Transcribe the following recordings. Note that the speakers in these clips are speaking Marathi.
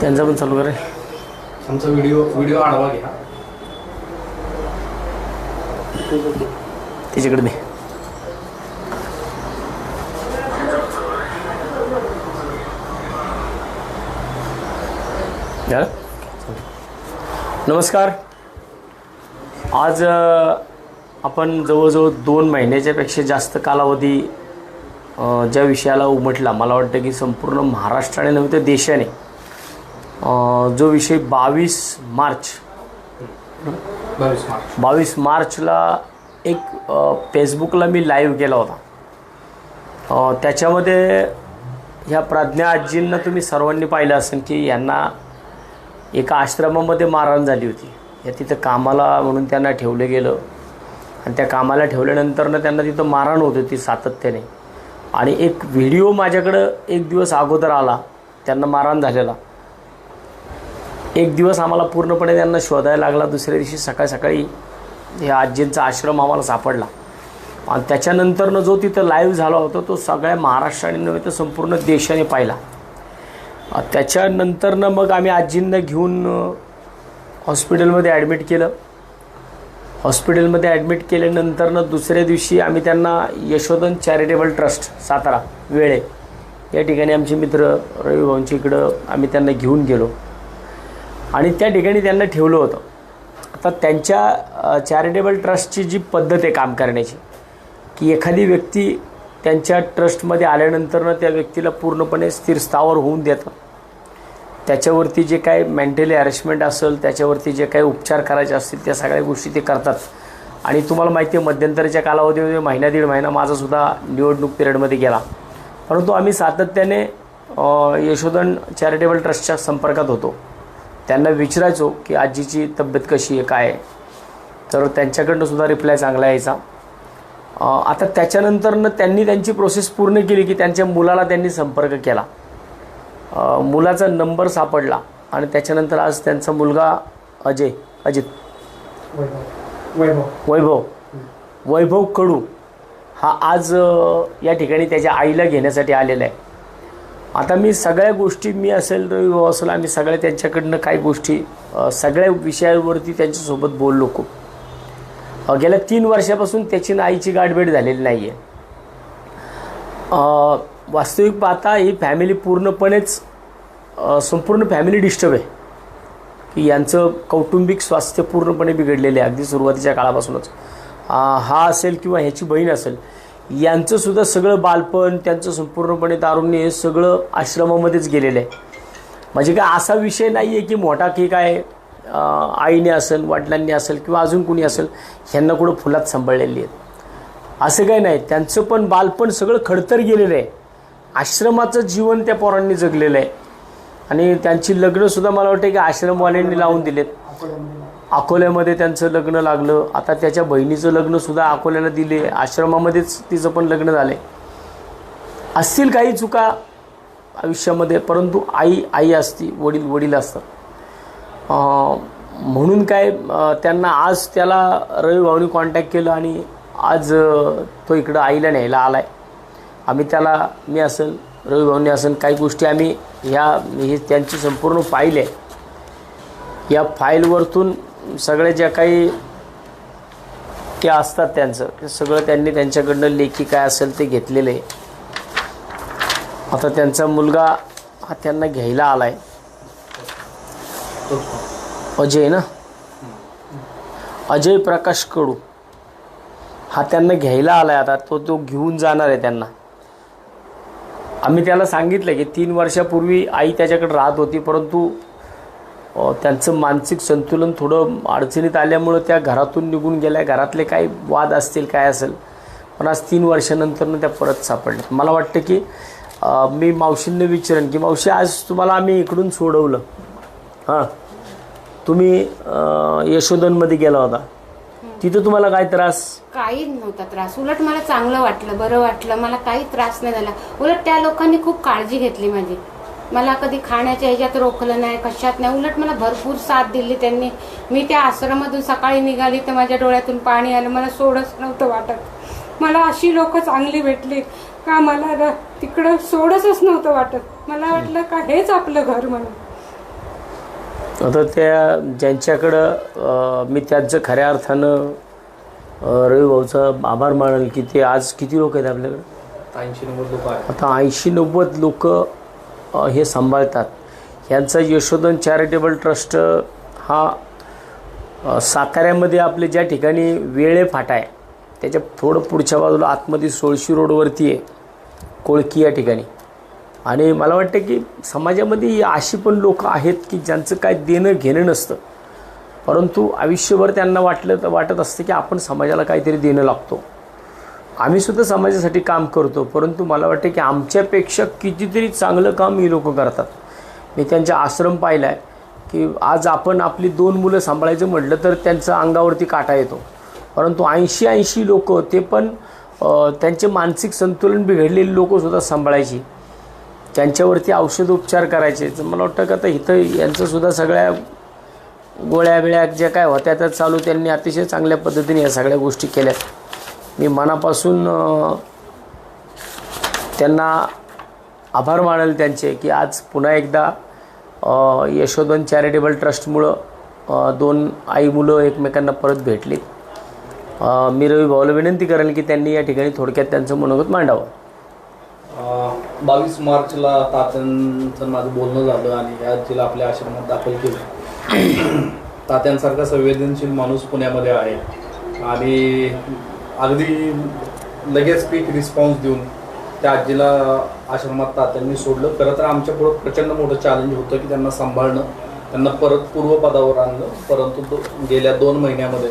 त्यांचा पण चालू करे. आमचा व्हिडिओ व्हिडिओ आढावा घ्या. तिच्याकडे दे? नमस्कार. आज आपण जवळजवळ दोन महिन्याच्यापेक्षा जास्त कालावधी ज्या विषयाला उमटला मला वाटतं की संपूर्ण महाराष्ट्राने नव्हे तर देशाने जो विषय बावीस मार्च. बावीस मार्च. बावीस मार्चला एक फेसबुकला मी लाईव्ह केला होता. त्याच्यामध्ये ह्या प्रज्ञा आजींना तुम्ही सर्वांनी पाहिलं असेल की यांना एका आश्रमामध्ये मारहाण झाली होती. या तिथं कामाला म्हणून त्यांना ठेवलं गेलं. आणि त्या कामाला ठेवल्यानंतरनं त्यांना तिथं मारहाण होत होती सातत्याने. आणि एक व्हिडिओ माझ्याकडं एक दिवस अगोदर आला. त्यांना मारहाण झालेला. एक दिवस आम्हाला पूर्णपणे त्यांना शोधायला लागला. दुसऱ्या दिवशी सकाळी सकाळी या आजींचा आश्रम आम्हाला सापडला. आणि त्याच्यानंतरनं जो तिथं लाईव्ह झाला होता तो सगळ्या महाराष्ट्राने नव्हे तर संपूर्ण देशाने पाहिला. त्याच्यानंतरनं मग आम्ही आजींना घेऊन हॉस्पिटलमध्ये ॲडमिट केलं. हॉस्पिटलमध्ये ॲडमिट केल्यानंतरनं दुसऱ्या दिवशी आम्ही त्यांना यशोधन चॅरिटेबल ट्रस्ट सातारा वेळे या ठिकाणी आमचे मित्र रवी भाऊंच्या इकडं आम्ही त्यांना घेऊन गेलो. आणि त्या ठिकाणी त्यांना ठेवलं होतं. आता त्यांच्या चॅरिटेबल ट्रस्टची जी पद्धत आहे काम करण्याची की एखादी व्यक्ती त्यांच्या ट्रस्टमध्ये आल्यानंतरनं त्या व्यक्तीला पूर्णपणे स्थिर स्थावर होऊन देतं. त्याच्यावरती जे काही मेंटली हॅरेसमेंट असेल त्याच्यावरती जे काही उपचार करायचे असतील त्या सगळ्या गोष्टी ते करतात. आणि तुम्हाला माहिती आहे मध्यंतरीच्या कालावधीमध्ये महिना दीड महिना माझासुद्धा निवडणूक पिरियडमध्ये गेला. परंतु आम्ही सातत्याने यशोधन चॅरिटेबल ट्रस्टच्या संपर्कात होतो. त्यांना विचारायचो की आजीची तब्येत कशी आहे काय आहे? तर त्यांच्याकडनं सुद्धा रिप्लाय चांगला यायचा. आता त्याच्यानंतरनं त्यांनी त्यांची प्रोसेस पूर्ण केली की त्यांच्या मुलाला त्यांनी संपर्क केला. मुलाचा नंबर सापडला आणि त्याच्यानंतर आज त्यांचा मुलगा अजय अजित. वैभव. वैभव. वैभव कडू हा आज या ठिकाणी त्याच्या आईला घेण्यासाठी आलेला आहे. आता मी सगळ्या गोष्टी मी असेल रवी भाऊ असेल आम्ही सगळ्या त्यांच्याकडनं काही गोष्टी सगळ्या विषयांवरती त्यांच्यासोबत बोललो खूप. गेल्या तीन वर्षापासून त्याची आईची गाठभेट झालेली नाही आहे वास्तविक पाहता ही फॅमिली पूर्णपणेच संपूर्ण फॅमिली डिस्टर्ब आहे. की यांचं कौटुंबिक स्वास्थ्य पूर्णपणे बिघडलेलं आहे अगदी सुरुवातीच्या काळापासूनच. हा असेल किंवा ह्याची बहीण असेल यांचं सुद्धा सगळं बालपण त्यांचं संपूर्णपणे तारुण्य हे सगळं आश्रमामध्येच गेलेलं आहे. म्हणजे काय असा विषय नाही आहे की मोठा की काय आईने असेल वडिलांनी असेल किंवा अजून कुणी असेल ह्यांना कुठं फुलात सांभाळलेली आहेत. असं काही नाही. त्यांचं पण बालपण सगळं खडतर गेलेलं आहे. आश्रमाचं जीवन त्या पोरांनी जगलेलं आहे. आणि त्यांची लग्नसुद्धा मला वाटतं की आश्रमवाल्यांनी लावून दिलेत. अकोल्यामध्ये त्यांचं लग्न लागलं. आता त्याच्या बहिणीचं लग्नसुद्धा अकोल्याला दिले. आश्रमामध्येच तिचं पण लग्न झालं. असतील काही चुका आयुष्यामध्ये परंतु आई आई असती वडील वडील असतात. म्हणून काय त्यांना आज त्याला रवी भाऊनी कॉन्टॅक्ट केलं आणि आज तो इकडं आईला न्यायला आला आहे आम्ही त्याला मी असेल रवी भाऊनी काही गोष्टी आम्ही ह्या ही त्यांची संपूर्ण फाईल आहे. या फाईलवरतून सगळ्या ज्या काही त्या असतात त्यांचं ते सगळं त्यांनी त्यांच्याकडनं लेखी काय असेल ते घेतलेलं आहे. आता त्यांचा मुलगा हा त्यांना घ्यायला आला आहे अजय ना? अजय प्रकाश कडू. हा त्यांना घ्यायला आला आहे आता तो तो घेऊन जाणार आहे त्यांना. आम्ही त्याला सांगितलं की तीन वर्षापूर्वी आई त्याच्याकडे राहत होती परंतु त्यांचं मानसिक संतुलन थोडं अडचणीत आल्यामुळं त्या घरातून निघून गेल्या. घरातले काही वाद असतील काय असेल पण आज तीन वर्षानंतरनं त्या परत सापडल्या मला वाटतं की मी मावशींना विचारेन की मावशी आज तुम्हाला आम्ही इकडून सोडवलं. हां. तुम्ही यशोदनमध्ये यशोधनमध्ये गेला होता. तिथं तुम्हाला काय त्रास? काही नव्हता त्रास. उलट मला चांगलं वाटलं बरं वाटलं. मला काही त्रास नाही झाला. उलट त्या लोकांनी खूप काळजी घेतली माझी. मला कधी खाण्याच्या ह्याच्यात रोखलं नाही कशात नाही. उलट मला भरपूर साथ दिली त्यांनी. मी त्या आश्रमातून सकाळी निघाली तर माझ्या डोळ्यातून पाणी आलं. मला सोडच नव्हतं वाटत. मला अशी लोक चांगली भेटली का मला तिकडं सोडच नव्हतं वाटत. मला वाटलं का हेच आपलं घर म्हणून. आता त्या ज्यांच्याकडं मी त्यांचं खऱ्या अर्थानं रवी भाऊचा आभार मानेल की ते आज किती लोक आहेत आपल्याकडं? ऐंशी नव्वद लोक आहेत. आता ऐंशी नव्वद लोक हे सांभाळतात. यांचा यशोधन चॅरिटेबल ट्रस्ट हा साताऱ्यामध्ये आपले ज्या ठिकाणी वेळे फाटा आहे त्याच्या थोडं पुढच्या बाजूला आतमध्ये सोळशी रोडवरती आहे कोळकी या ठिकाणी. आणि मला वाटतं की समाजामध्ये अशी पण लोक आहेत की ज्यांचं काय देणं घेणं नसतं. परंतु आयुष्यभर त्यांना वाटलं तर वाटत असतं की आपण समाजाला काहीतरी देणं लागतो. आम्ही सुद्धा समाजासाठी काम करतो परंतु मला वाटतं की आमच्यापेक्षा कितीतरी चांगलं काम ही लोक करतात. मी त्यांचा आश्रम पाहिला आहे की आज आपण आपली दोन मुलं सांभाळायचं म्हटलं तर त्यांचं अंगावरती काटा येतो. परंतु ऐंशी ऐंशी लोक ते पण त्यांचे मानसिक संतुलन बिघडलेली लोकंसुद्धा सांभाळायची. त्यांच्यावरती औषधोपचार करायचे. तर मला वाटतं का आता इथं यांचंसुद्धा सगळ्या गोळ्या बिळ्या ज्या काय होत्या त्या चालू त्यांनी अतिशय चांगल्या पद्धतीने या सगळ्या गोष्टी केल्या मी मनापासून त्यांना आभार मानेल त्यांचे की आज पुन्हा एकदा यशोधन चॅरिटेबल ट्रस्टमुळं दोन आई मुलं एकमेकांना परत भेटली मी रवी भाऊला विनंती करेल की त्यांनी या ठिकाणी थोडक्यात त्यांचं मनोगत मांडावं. बावीस मार्चला तात्यांचं माझं बोलणं झालं आणि या जिला आपल्या आश्रमात दाखल केलं. तात्यांसारखा संवेदनशील माणूस पुण्यामध्ये आहे. आणि अगदी लगेच पीक रिस्पॉन्स देऊन त्या आजीला आश्रमात तात्यांनी सोडलं. खरं तर आमच्यापुढं प्रचंड मोठं चॅलेंज होतं की त्यांना सांभाळणं. त्यांना परत पूर्वपदावर आणलं. परंतु दो गेल्या दोन महिन्यामध्ये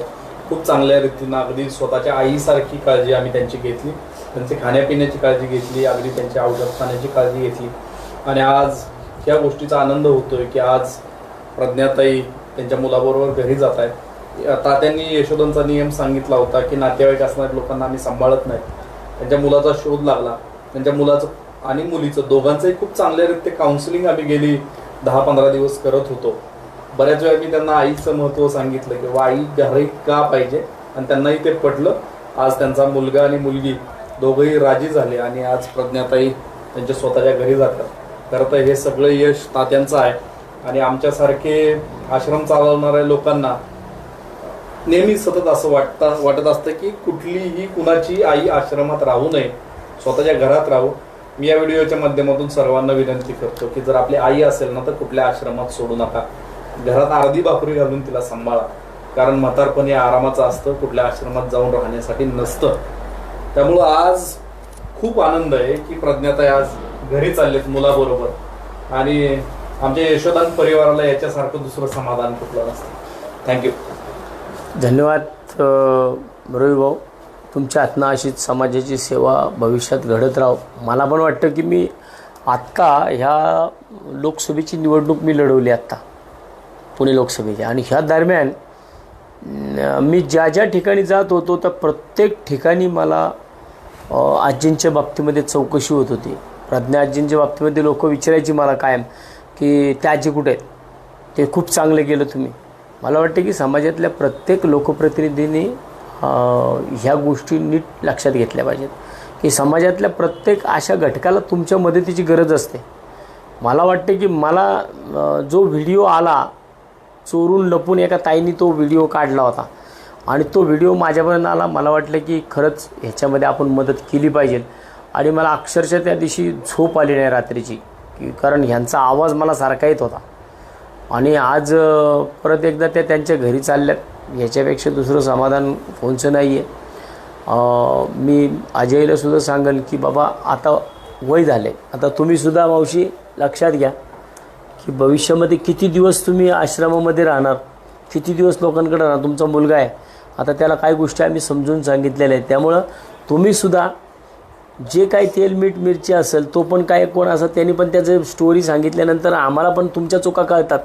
खूप चांगल्या रीतीनं अगदी स्वतःच्या आईसारखी काळजी आम्ही त्यांची घेतली. त्यांची खाण्यापिण्याची काळजी घेतली अगदी त्यांच्या औषध खाण्याची काळजी घेतली. आणि आज या गोष्टीचा आनंद होतोय की आज प्रज्ञाताई त्यांच्या मुलाबरोबर घरी जात आहेत. तात्यांनी यशोदांचा नियम सांगितला होता की नातेवाईक असणाऱ्या लोकांना आम्ही सांभाळत नाही. त्यांच्या मुलाचा शोध लागला. त्यांच्या मुलाचं आणि मुलीचं दोघांचंही खूप चांगल्यारीत्या काउन्सिलिंग आम्ही गेली दहा पंधरा दिवस करत होतो. बऱ्याच वेळा मी त्यांना आईचं महत्त्व सांगितलं की आई घरी का पाहिजे? आणि त्यांनाही ते पटलं. आज त्यांचा मुलगा आणि मुलगी दोघंही राजी झाले आणि आज प्रज्ञाताई त्यांच्या स्वतःच्या घरी जातात. खरं तर हे सगळं यश तात्यांचं आहे. आणि आमच्यासारखे आश्रम चालवणाऱ्या लोकांना नेहमी सतत असं वाटतं वाटत असतं की कुठलीही कुणाची आई आश्रमात राहू नये स्वतःच्या घरात राहू. मी या व्हिडिओच्या माध्यमातून सर्वांना विनंती करतो की जर आपली आई असेल ना तर कुठल्या आश्रमात सोडू नका. घरात अर्धी भाकरी घालून तिला सांभाळा. कारण म्हातारपण हे आरामाचं असतं कुठल्या आश्रमात जाऊन राहण्यासाठी नसतं. त्यामुळं आज खूप आनंद आहे की प्रज्ञाताई आज घरी चाललेत मुलाबरोबर. आणि आमच्या यशोदान परिवाराला याच्यासारखं दुसरं समाधान कुठलं नसतं. थँक्यू धन्यवाद रवी भाऊ तुमच्या हातनं अशीच समाजाची सेवा भविष्यात घडत राहो. मला पण वाटतं की मी आत्ता ह्या लोकसभेची निवडणूक मी लढवली आत्ता पुणे लोकसभेची. आणि ह्या दरम्यान मी ज्या ज्या ठिकाणी जात होतो त्या प्रत्येक ठिकाणी मला आजींच्या बाबतीमध्ये चौकशी होत होती. प्रज्ञा आजींच्या बाबतीमध्ये लोक विचारायची मला कायम की त्या आजी कुठे आहेत? ते खूप चांगलं केलं तुम्ही. मला वाटतं की समाजातल्या प्रत्येक लोकप्रतिनिधींनी ह्या गोष्टी नीट लक्षात घेतल्या पाहिजेत. की समाजातल्या प्रत्येक अशा घटकाला तुमच्या मदतीची गरज असते. मला वाटते की मला जो व्हिडिओ आला चोरून लपून एका ताईने तो व्हिडिओ काढला होता. आणि तो व्हिडिओ माझ्यापर्यंत आला. मला वाटलं की खरंच ह्याच्यामध्ये आपण मदत केली पाहिजे. आणि मला अक्षरशः त्या दिवशी झोप आली नाही रात्रीची की कारण ह्यांचा आवाज मला सारखा येत होता. आणि आज परत एकदा त्या त्यांच्या घरी चालल्यात. ह्याच्यापेक्षा दुसरं समाधान कोणचं नाही आहे मी अजयला सुद्धा सांगेन की बाबा आता वय झाले आता तुम्हीसुद्धा मावशी लक्षात घ्या की भविष्यामध्ये किती दिवस तुम्ही आश्रमामध्ये राहणार? किती दिवस लोकांकडे राहणार? तुमचा मुलगा आहे. आता त्याला काही गोष्टी आम्ही समजून सांगितलेल्या आहेत. त्यामुळं तुम्हीसुद्धा जे काही तेल मीठ मिरची असेल तो पण काय कोण असा त्यांनी पण त्याचं स्टोरी सांगितल्यानंतर आम्हाला पण तुमच्या चुका कळतात.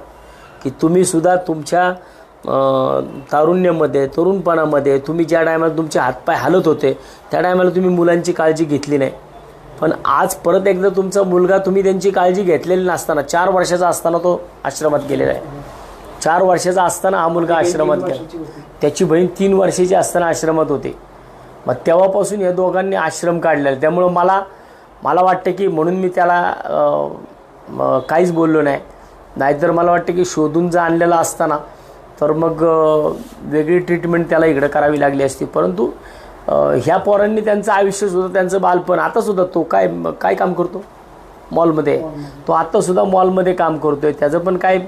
की तुम्हीसुद्धा तुमच्या तारुण्यामध्ये तरुणपणामध्ये तुम्ही ज्या टायमाला तुमचे हातपाय हालत होते त्या टायमाला तुम्ही मुलांची काळजी घेतली नाही. पण आज परत एकदा तुमचा मुलगा तुम्ही त्यांची काळजी घेतलेली नसताना चार वर्षाचा असताना तो आश्रमात गेलेला आहे. चार वर्षाचा असताना हा मुलगा आश्रमात गेला. त्याची बहीण तीन वर्षाची असताना आश्रमात होते. मग तेव्हापासून या दोघांनी आश्रम काढलेला. त्यामुळं मला मला वाटतं की म्हणून मी त्याला काहीच बोललो नाही. नाहीतर मला वाटतं की शोधून जर आणलेला असताना तर मग वेगळी ट्रीटमेंट त्याला इकडं करावी लागली असती. परंतु ह्या पोरांनी त्यांचं आयुष्यसुद्धा त्यांचं बालपण आतासुद्धा तो काय काय काम करतो? मॉलमध्ये. तो आत्तासुद्धा मॉलमध्ये काम करतोय. त्याचं पण काय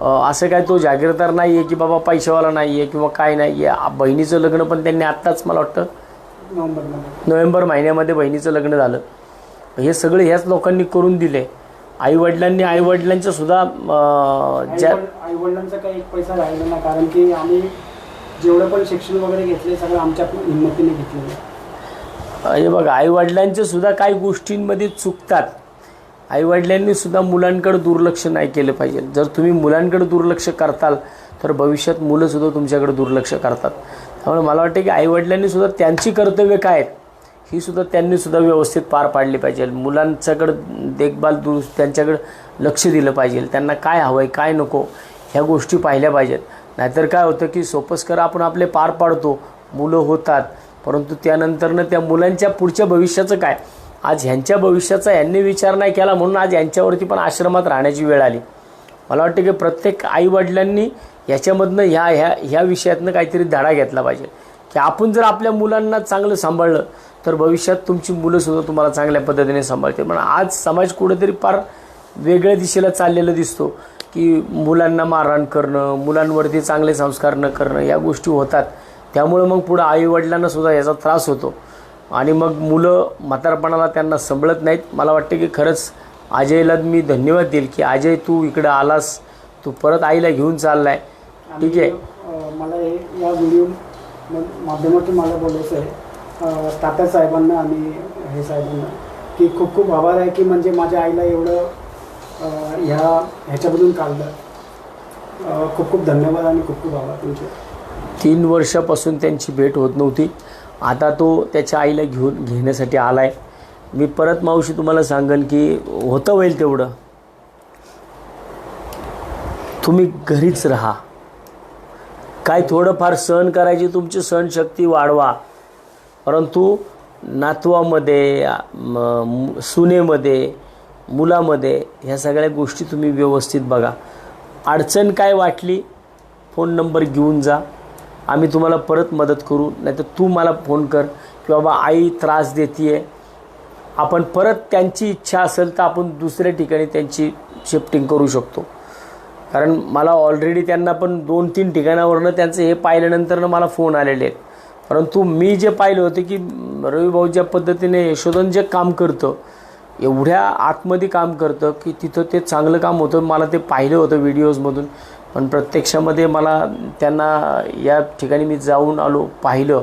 असं काय तो जागीरदार नाही आहे की बाबा पैशावाला नाही आहे किंवा काय नाही आहे बहिणीचं लग्न पण त्यांनी आत्ताच मला वाटतं नोव्हेंबर महिन्यामध्ये बहिणीचं लग्न झालं. हे सगळं ह्याच लोकांनी करून दिले. आईवडिलांनी आईवडिलांच्या सुद्धा ज्या आई वडिलांचा काही एक पैसा राहिला कारण की आम्ही जेवढं पण शिक्षण वगैरे घेतले सगळं आमच्या हिंमतीने घेतलेलं हे बघा आईवडिलांच्या सुद्धा काही गोष्टींमध्ये चुकतात. आईवडिलांनी सुद्धा मुलांकडे दुर्लक्ष नाही केलं पाहिजे. जर तुम्ही मुलांकडे दुर्लक्ष करताल तर भविष्यात मुलंसुद्धा तुमच्याकडे दुर्लक्ष करतात. त्यामुळे मला वाटतं की आईवडिलांनी सुद्धा त्यांची कर्तव्य काय आहेत ही सुद्धा त्यांनी सुद्धा व्यवस्थित पार पाडली पाहिजे. मुलांच्याकडं देखभाल दुरुस्त त्यांच्याकडं लक्ष दिलं पाहिजे. त्यांना काय हवं आहे काय नको ह्या गोष्टी पाहिल्या पाहिजेत. नाहीतर काय होतं की सोपस्कर आपण आपले पार पाडतो मुलं होतात परंतु त्यानंतरनं त्या मुलांच्या पुढच्या भविष्याचं काय? आज ह्यांच्या भविष्याचा यांनी विचार नाही केला म्हणून आज यांच्यावरती पण आश्रमात राहण्याची वेळ आली. मला वाटतं की प्रत्येक आईवडिलांनी याच्यामधनं ह्या ह्या ह्या विषयातनं काहीतरी धडा घेतला पाहिजे. की आपण जर आपल्या मुलांना चांगलं सांभाळलं तर भविष्यात तुमची मुलंसुद्धा तुम्हाला चांगल्या पद्धतीने सांभाळते पण आज समाज कुठेतरी फार वेगळ्या दिशेला चाललेलं दिसतो की मुलांना मारहाण करणं मुलांवरती चांगले संस्कार न करणं या गोष्टी होतात. त्यामुळं मग पुढं आईवडिलांनासुद्धा याचा त्रास होतो. आणि मग मुलं म्हातारपणाला त्यांना संभळत नाहीत. मला वाटतं की खरंच अजयला मी धन्यवाद देईल की अजय तू इकडं आलास. तू परत आईला घेऊन चाललाय. ठीक आहे. मला हे या व्हिडिओ माध्यमातून मला बोलायचं आहे. तात्या साहेबांना आणि हे साहेबांना की खूप खूप आभार आहे की म्हणजे माझ्या आईला एवढं ह्या ह्याच्यामधून काढलं. खूप खूप धन्यवाद आणि खूप खूप आभार तुमचे. तीन वर्षापासून त्यांची भेट होत नव्हती. आता तो त्याच्या आईला घेऊन घेण्यासाठी आला आहे मी परत मावशी तुम्हाला सांगेन की होतं होईल तेवढं. तुम्ही घरीच राहा. काय थोडंफार सहन करायची तुमची सहनशक्ती वाढवा. परंतु नातवामध्ये सुनेमध्ये मुलामध्ये ह्या सगळ्या गोष्टी तुम्ही व्यवस्थित बघा. अडचण काय वाटली फोन नंबर घेऊन जा. आम्ही तुम्हाला परत मदत करू नाहीतर तू मला फोन कर की बाबा आई त्रास देते आपण परत त्यांची इच्छा असेल तर आपण दुसऱ्या ठिकाणी त्यांची शिफ्टिंग करू शकतो. कारण मला ऑलरेडी त्यांना पण दोन तीन ठिकाणावरनं त्यांचं हे पाहिल्यानंतरनं मला फोन आलेले आहेत. परंतु मी जे पाहिलं होतं की रविभाऊ ज्या पद्धतीने यशोधन जे काम करतं एवढ्या आतमध्ये काम करतं की तिथं ते चांगलं काम होतं. मला ते पाहिलं होतं व्हिडिओजमधून पण प्रत्यक्षामध्ये मला त्यांना या ठिकाणी मी जाऊन आलो पाहिलं.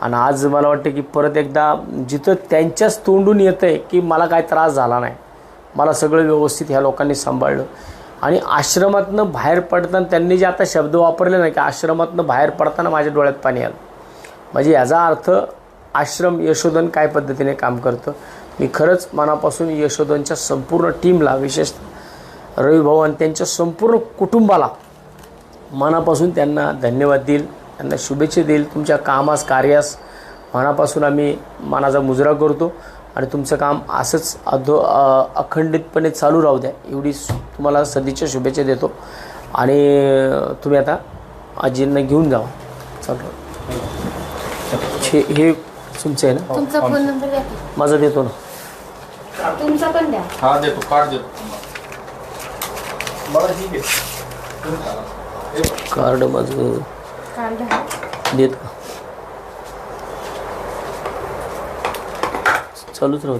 आणि आज मला वाटतं की परत एकदा जिथं त्यांच्याच तोंडून येतं आहे की मला काय त्रास झाला नाही मला सगळं व्यवस्थित ह्या लोकांनी सांभाळलं. आणि आश्रमातनं बाहेर पडताना त्यांनी जे आता शब्द वापरले ना की आश्रमातनं बाहेर पडताना माझ्या डोळ्यात पाणी आलं. म्हणजे याचा अर्थ आश्रम यशोधन काय पद्धतीने काम करतं? मी खरंच मनापासून यशोधनच्या संपूर्ण टीमला विशेषतः रविभाऊ आणि त्यांच्या संपूर्ण कुटुंबाला मनापासून त्यांना धन्यवाद देईल. त्यांना शुभेच्छा देईल. तुमच्या कामास कार्यास मनापासून आम्ही मनाचा मुजरा करतो. आणि तुमचं काम असंच अधो अ- अखंडितपणे चालू राहू द्या. एवढी तुम्हाला सदिच्छा शुभेच्छा देतो. आणि तुम्ही आता आजींना घेऊन जावा. चालू हे हे तुमचं आहे ना? तुमचा फोन नंबर द्या की. माझा देतो ना. तुमचा पण द्या. हा देतो. कार्ड देतो. तुम्हाला बरं ठीक आहे. हे. कार्ड माझं. देत का? चालूच राहू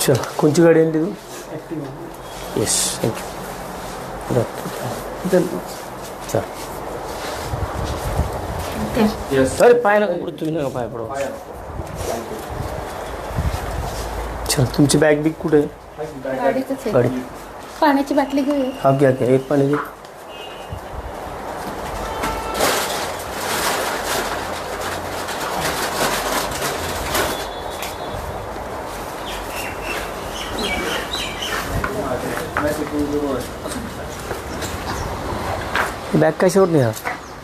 चल कोणची गाडी आणली तू? येस थँक्यू चल. अरे पाय नका पडू तुम्ही नका पाय पडू. पाया. चल तुमची बॅग बिग कुठे? आहे गाडीतच आहे. गाडी. पाण्याची बाटली घेऊया हा घ्या घ्या. एक पाणी घे बॅग कशावर नेहा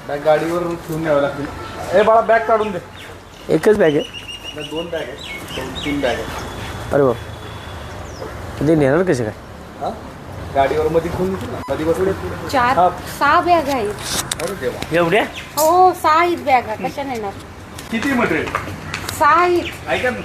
बॅग गाडीवर ठेवून यावं लागतील ए बाळा बॅग काढून दे. एकच बॅग आहे. दोन बॅग आहेत. दोन तीन बॅग आहेत. अरे बा ते नेणार कसे काय? हा? गाडीवर मध्ये ठेवून देतील ना? मध्ये बसून. चार हा. सहा बॅग आहेत. अरे देवा. एवढ्या? हो सहा आहेत बॅगा. कशा नेणार? किती मटेरियल? सहा आहेत. ऐका ना.